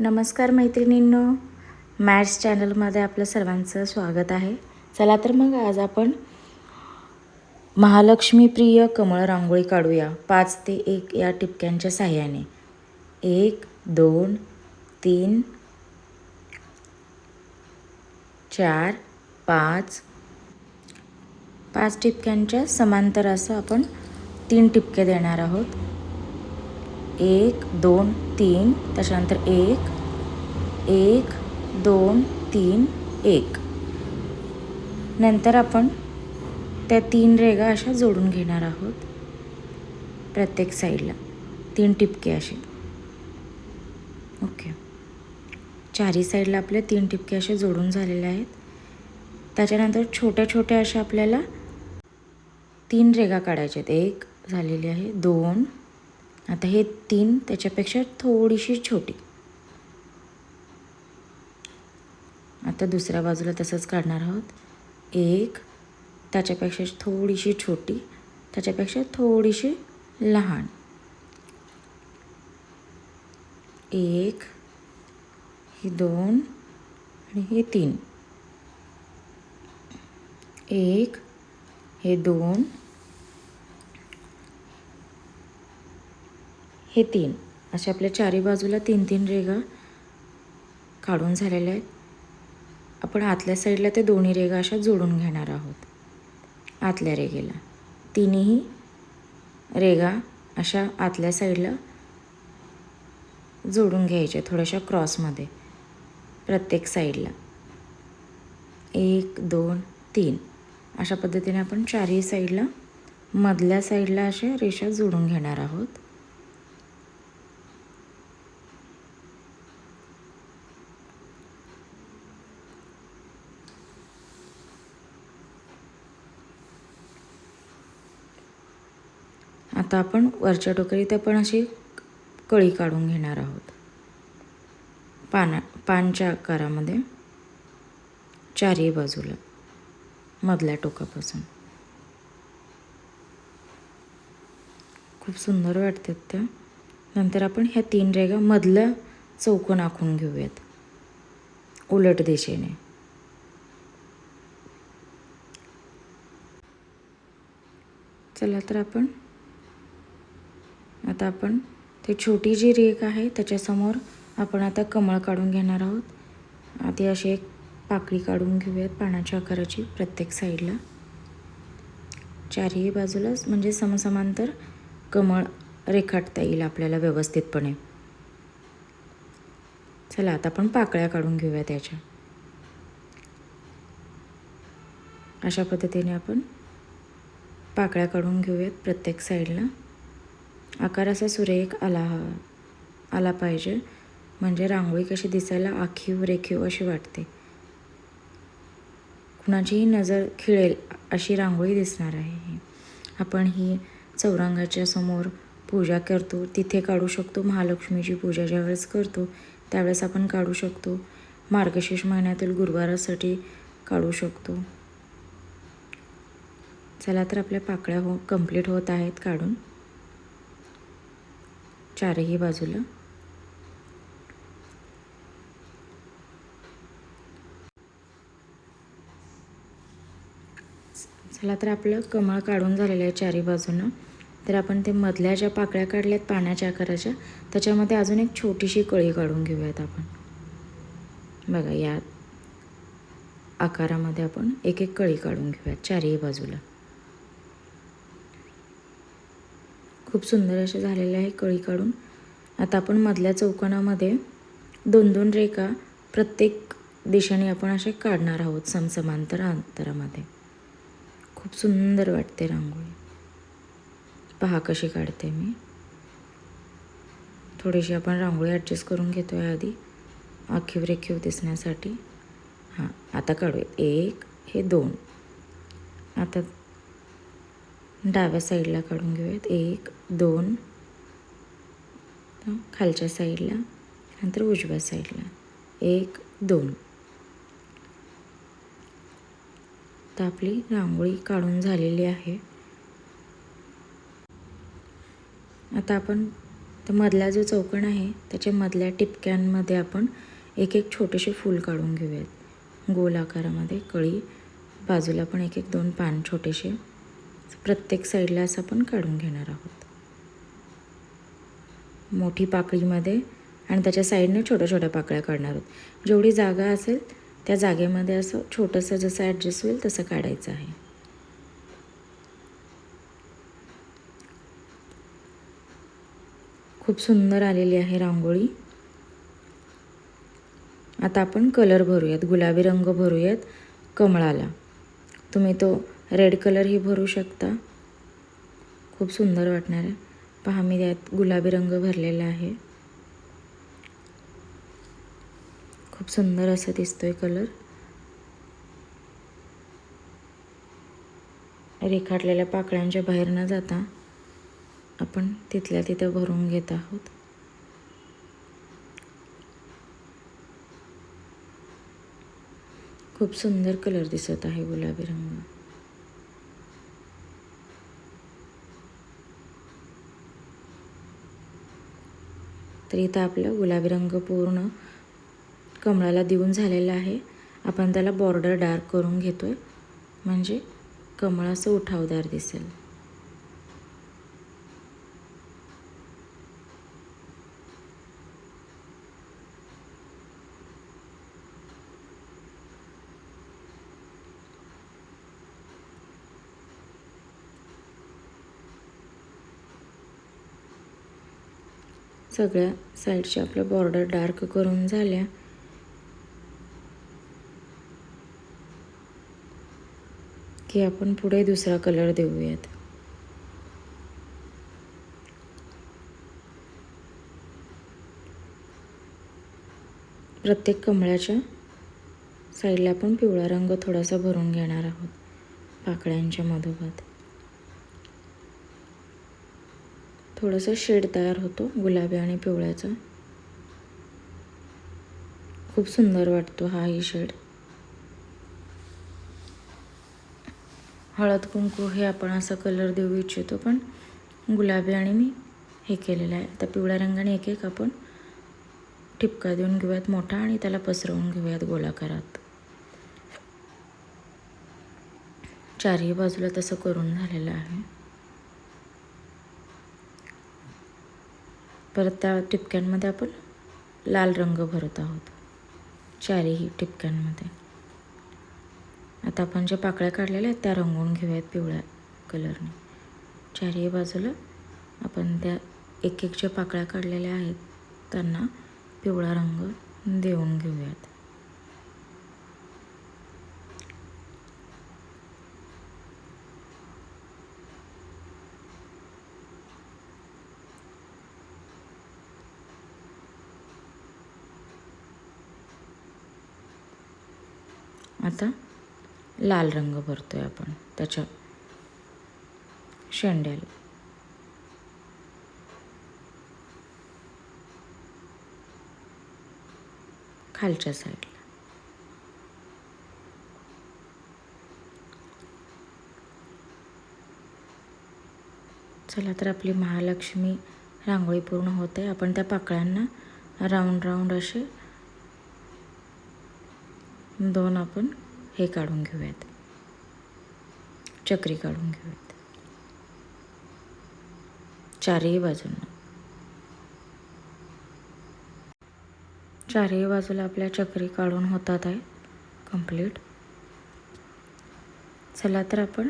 नमस्कार मैत्रिणींनो. मॅथ्स चॅनलमध्ये आपलं सर्वांचं स्वागत आहे. चला तर मग आज आपण महालक्ष्मी प्रिय कमळ रांगोळी काढूया. पाच ते एक या टिपक्यांच्या साह्याने. एक दोन तीन चार पाच. पाच टिपक्यांच्या समांतर असं आपण तीन टिपके देणार आहोत. एक दोन तीन त्याच्यानंतर एक एक दोन तीन एक. नंतर आपण त्या तीन रेगा अशा जोडून घेणार आहोत प्रत्येक साईडला. तीन टिपके असे. ओके. चारी साईडला आपले तीन टिपके असे जोडून झालेले आहेत. त्याच्यानंतर छोट्या छोट्या अशा आपल्याला तीन रेगा काढायच्या आहेत. एक झालेली आहे दोन आता हे तीन त्याच्यापेक्षा थोडीशी छोटी. आता दुसऱ्या बाजूला तसंच काढणार आहोत. एक त्याच्यापेक्षा थोडीशी छोटी त्याच्यापेक्षा थोडीशी लहान. एक ही दोन आणि हे तीन. एक हे दोन हे तीन. अशा आपल्या चारी बाजूला तीन तीन रेगा काढून झालेल्या आहेत. आपण आतल्या साईडला ते दोन्ही रेगा अशा जोडून घेणार आहोत. आतल्या रेगेला तिन्ही रेगा अशा आतल्या साईडला जोडून घ्यायच्या थोड्याशा क्रॉसमध्ये प्रत्येक साईडला. एक दोन तीन. अशा पद्धतीने आपण चारही साईडला मधल्या साईडला अशा रेषा जोडून घेणार आहोत. आता आपण वरच्या टोकरीत आपण अशी कळी काढून घेणार आहोत. पाना पानच्या आकारामध्ये चारही बाजूला मधल्या टोकापासून. खूप सुंदर वाटतात त्या. नंतर आपण ह्या तीन रेगा मधलं चौकोन आखून घेऊयात. उलट दिशेने. चला तर आपण आता आपण ते छोटी जी रेख आहे त्याच्यासमोर आपण आता कमळ काढून घेणार आहोत. आधी अशी एक पाकळी काढून घेऊयात पानाच्या आकाराची प्रत्येक साईडला. चारही बाजूलाच म्हणजे समसमांतर कमळ रेखाटता येईल आपल्याला व्यवस्थितपणे. चला आता आपण पाकळ्या काढून घेऊया त्याच्या अशा पद्धतीने आपण पाकळ्या काढून घेऊयात प्रत्येक साईडला. आकार असा सुरेख आला हवा आला पाहिजे. म्हणजे रांगोळी कशी दिसायला आखीव रेखीव अशी वाटते. कुणाचीही नजर खिळेल अशी रांगोळी दिसणार आहे आपण ही चौरंगाच्या समोर पूजा करतो तिथे काढू शकतो. महालक्ष्मीची पूजा ज्यावेळेस करतो त्यावेळेस आपण काढू शकतो. मार्गशीर्ष महिन्यातील गुरुवारासाठी काढू शकतो. चला तर आपल्या पाकळ्या हो कंप्लीट होत आहेत काढून. चारही बाजूला. चला तर आपलं कमळ काढून झालेलं आहे चारी बाजूनं. तर आपण ते मधल्या ज्या पाकळ्या काढल्यात पाण्याच्या आकाराच्या त्याच्यामध्ये अजून एक छोटीशी कळी काढून घेऊयात आपण. बघा या आकारामध्ये आपण एक एक कळी काढून घेऊयात चारही बाजूला. खूप सुंदर असे झालेले आहे कळी काढून. आता आपण मधल्या चौकोनामध्ये दोन दोन रेखा प्रत्येक दिशेने आपण असे काढणार आहोत समसमांतर अंतरामध्ये. खूप सुंदर वाटते रांगोळी. पहा कशी काढते मी. थोडीशी आपण रांगोळी ॲडजस्ट करून घेतो आहे आधी. आखीव रेखीव दिसण्यासाठी. हां आता काढूया. एक हे दोन. आता डाव्या साईडला काढून घेऊयात. एक दोन खालच्या साईडला नंतर उजव्या साईडला. एक दोन. तर आपली रांगोळी काढून झालेली आहे. आता आपण तर मधला जो चौकण आहे त्याच्या मधल्या टिपक्यांमध्ये आपण एक एक छोटेसे फूल काढून घेऊयात. गोल आकारामध्ये कळी बाजूला पण एक एक दोन पान छोटेसे. प्रत्येक साईडला असं आपण काढून घेणार आहोत. मोठी पाकळीमध्ये आणि त्याच्या साईडने छोट्या छोट्या पाकळ्या काढणार आहोत. जेवढी जागा असेल त्या जागेमध्ये असं छोटंसं जसं ॲडजस्ट होईल तसं काढायचं आहे. खूप सुंदर आलेली आहे रांगोळी. आता आपण कलर भरूयात गुलाबी रंग भरूयात कमळाला. तुम्ही तो रेड कलरही भरू शकता. खूप सुंदर वाटणार आहे. पहा मी त्यात गुलाबी रंग भरलेला आहे. खूप सुंदर असं दिसतोय कलर रेखाटलेल्या पाकळ्यांच्या बाहेर न जाता आपण तिथल्या तिथं भरून घेत आहोत. खूप सुंदर कलर दिसत आहे गुलाबी रंग. तर इथं आपलं गुलाबी रंग पूर्ण कमळाला देऊन झालेला आहे. आपण त्याला बॉर्डर डार्क करून घेतो आहे म्हणजे कमळ असं उठावदार दिसेल. सगळ्या साईडच्या आपल्या बॉर्डर डार्क करून झाल्या. की आपण पुढे दुसरा कलर देऊयात. प्रत्येक कमळाच्या साईडला आपण पिवळा रंग थोडासा भरून घेणार आहोत पाकळ्यांच्या मधोमध. थोडंसं शेड तयार होतो गुलाबी आणि पिवळ्याचा. खूप सुंदर वाटतो हाही शेड. हळद कुंकू हे आपण असा कलर देऊ इच्छितो पण गुलाबी आणि मी हे केलेलं आहे. आता पिवळ्या रंगाने एक एक आपण ठिपका देऊन घेऊयात मोठा आणि त्याला पसरवून घेऊयात गोलाकारात. चारही बाजूला तसं करून झालेलं आहे. परत त्या टिपक्यांमध्ये आपण लाल रंग भरत आहोत. चारही टिपक्यांमध्ये. आता आपण ज्या पाकळ्या काढलेल्या आहेत त्या रंगवून घेऊयात पिवळ्या कलरने. चारही बाजूला आपण त्या एक एक ज्या पाकळ्या काढलेल्या आहेत त्यांना पिवळा रंग देऊन घेऊयात. आता लाल रंग भरतो आहे आपण त्याच्या शेंड्याला. खालच्या साईडला. चला तर आपली महालक्ष्मी रांगोळी पूर्ण होते आपण त्या पाकळ्यांना राऊंड राऊंड असे दोन आपण हे काढून घेऊयात. चक्री काढून घेऊयात. चारही बाजूंना. चारही बाजूला आपल्या चक्री काढून होतात आहे कंप्लीट चला तर आपण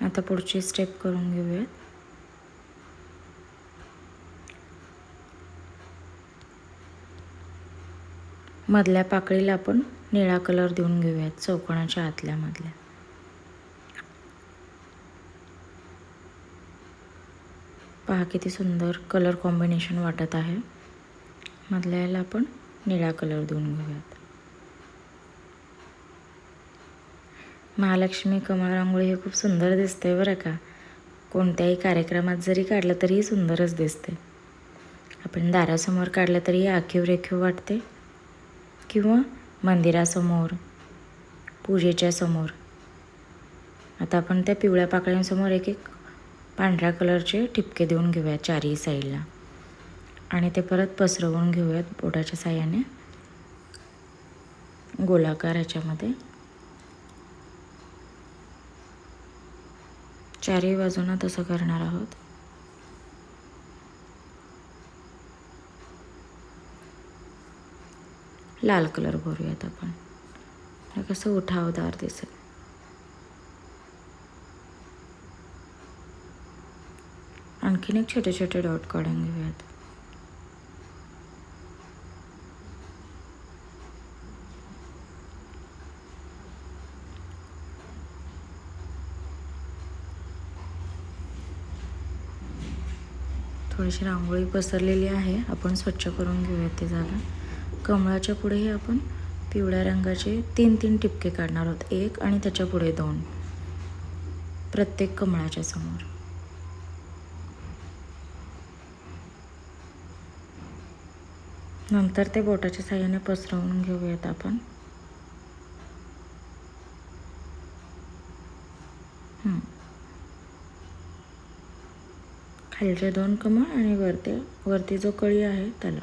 आता पुढची स्टेप करून घेऊयात. मधल्या पाकळीला आपण निळा कलर देऊन घेऊयात चौकोनाच्या आतल्यामधल्या. पहा किती सुंदर कलर कॉम्बिनेशन वाटत आहे. मधल्या याला आपण निळा कलर देऊन घेऊयात. महालक्ष्मी कमळ रांगोळी हे खूप सुंदर दिसते बरं का. कोणत्याही कार्यक्रमात जरी काढलं तरीही सुंदरच दिसते आपण दारासमोर काढलं तरी आखीव रेखीव वाटते किंवा मंदिरासमोर पूजेच्या समोर. आता आपण त्या पिवळ्या पाकळ्यांसमोर एक एक पांढऱ्या कलरचे ठिपके देऊन घेऊया चारही साईडला. आणि ते परत पसरवून घेऊयात बोटाच्या साह्याने. गोलाकार ह्याच्यामध्ये. चारही बाजूंना तसं करणार आहोत. लाल कलर भरूयात आपण. कसं उठावदार दिसेल. आणखीन एक छोटे छोटे डॉट काढून घेऊयात. थोडीशी रांगोळी पसरलेली आहे. आपण स्वच्छ करून घेऊयात ती जागा. कमळाच्या पुढेही आपण पिवळ्या रंगाचे तीन तीन टिपके काढणार आहोत. एक आणि त्याच्या पुढे दोन. प्रत्येक कमळाच्या समोर. नंतर ते बोटाच्या साह्याने पसरवून घेऊयात आपण. खालचे दोन कमळ आणि वरती वरती जो कळी आहे त्याला.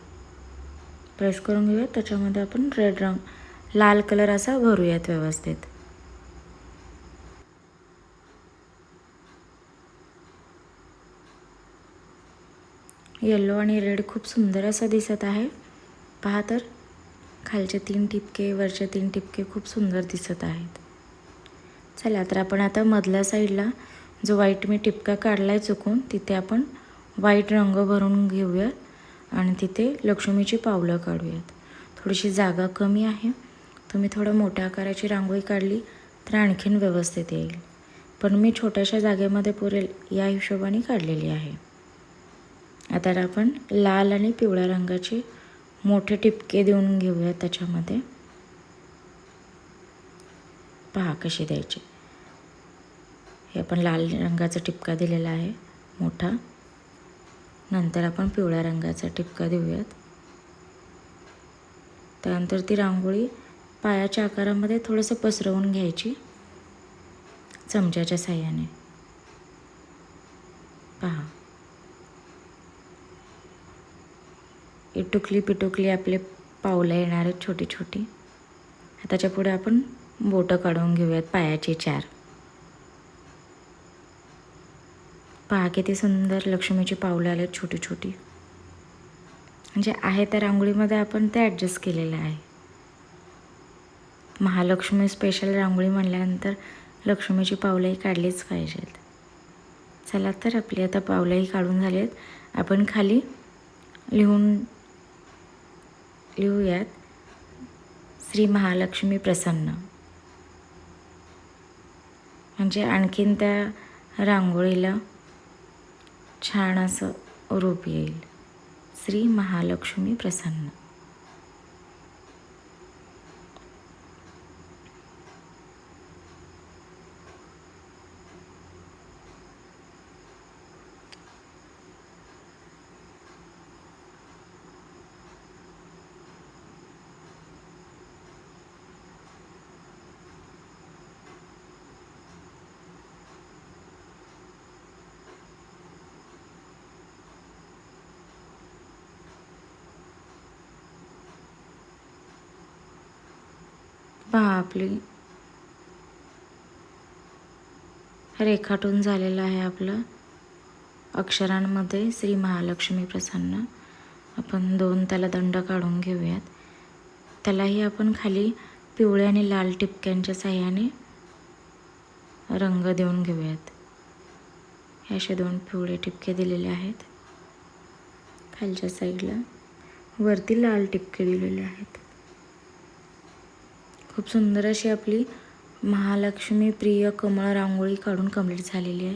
प्रेस करून घेऊयात. त्याच्यामध्ये आपण रेड रंग लाल कलर असा भरूयात व्यवस्थित. येल्लो आणि रेड खूप सुंदर असा दिसत आहे. पहा तर खालचे तीन टिपके वरचे तीन टिपके खूप सुंदर दिसत आहेत. चला तर आपण आता मधल्या साईडला जो व्हाईट मी टिपका काढला आहे चुकून तिथे आपण व्हाईट रंग भरून घेऊयात. आणि तिथे लक्ष्मीची पावलं काढूयात. थोडीशी जागा कमी आहे. तुम्ही थोडं मोठ्या आकाराची रांगोळी काढली तर आणखीन व्यवस्थित येईल. पण मी छोट्याशा जागेमध्ये पुरेल या हिशोबाने काढलेली आहे. आता आपण लाल आणि पिवळ्या रंगाचे मोठे टिपके देऊन घेऊयात त्याच्यामध्ये. पहा कसे द्यायचे. हे आपण लाल रंगाचा टिपका दिलेला आहे मोठा. नंतर आपण पिवळ्या रंगाचा टिपका देऊयात. त्यानंतर ती रांगोळी पायाच्या आकारामध्ये थोडंसं पसरवून घ्यायची चमच्याच्या साह्याने. पहा. इटुकली पिटुकली आपले पावलं येणार आहेत छोटी छोटी. त्याच्या पुढे आपण बोटं काढून घेऊयात पायाची चार. पहा किती सुंदर लक्ष्मीची पावलं आलेत छोटी छोटी. म्हणजे आहे त्या रांगोळीमध्ये आपण ते ॲडजस्ट केलेलं आहे. महालक्ष्मी स्पेशल रांगोळी म्हणल्यानंतर लक्ष्मीची पावलंही काढलीच पाहिजेत. चला तर आपली आता पावलंही काढून झाली आहेत आपण खाली लिहून लिहूयात. श्री महालक्ष्मी प्रसन्न. म्हणजे आणखीन त्या रांगोळीला छान असं रूप येईल. श्री महालक्ष्मी प्रसन्न. पहा आपली रेखाटून झालेलं आहे आपलं अक्षरांमध्ये श्री महालक्ष्मी प्रसन्न. आपण दोन त्याला दंड काढून घेऊयात. त्यालाही आपण खाली पिवळे आणि लाल टिपक्यांच्या साह्याने रंग देऊन घेऊयात. हे असे दोन पिवळे टिपके दिलेले आहेत. खालच्या साईडला वरती लाल टिपके दिलेले आहेत. खूप सुंदर अशी आपली महालक्ष्मी प्रिय कमळ रांगोळी काढून कंप्लीट झालेली आहे.